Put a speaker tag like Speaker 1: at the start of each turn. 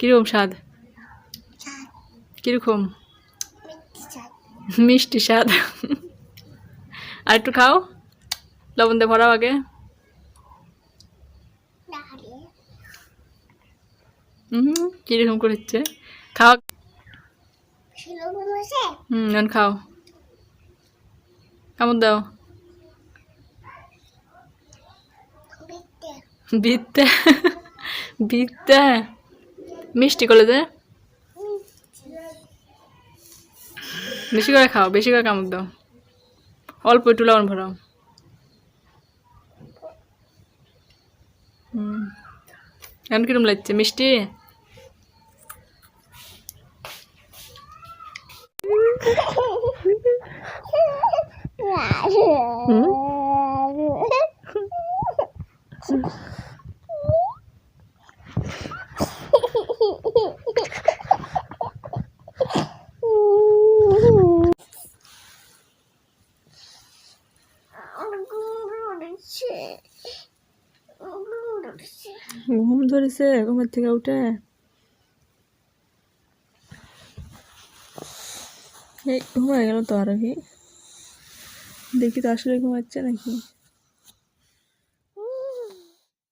Speaker 1: কীরকম স্বাদ? কীরকম? মিষ্টি স্বাদ। আর একটু খাও। লবণ দিয়ে ভরাও আগে। হুম কীরকম করেছে খাও। হুম এখন খাও। কেমন দাও। বিদ্যা বিদ্যা মিষ্টি করলে যে? বেশি করে খাও বেশি করে কামড় দাও। অল্প একটু লবণ ভরাও। হুম। এখন কিরম লাগছে? মিষ্টি? ঘুম ধরেছে, ঘুমের থেকে উঠে। এই, ঘুমায় গেল তো আরও কি? দেখি তো আসলে ঘুমাচ্ছে নাকি?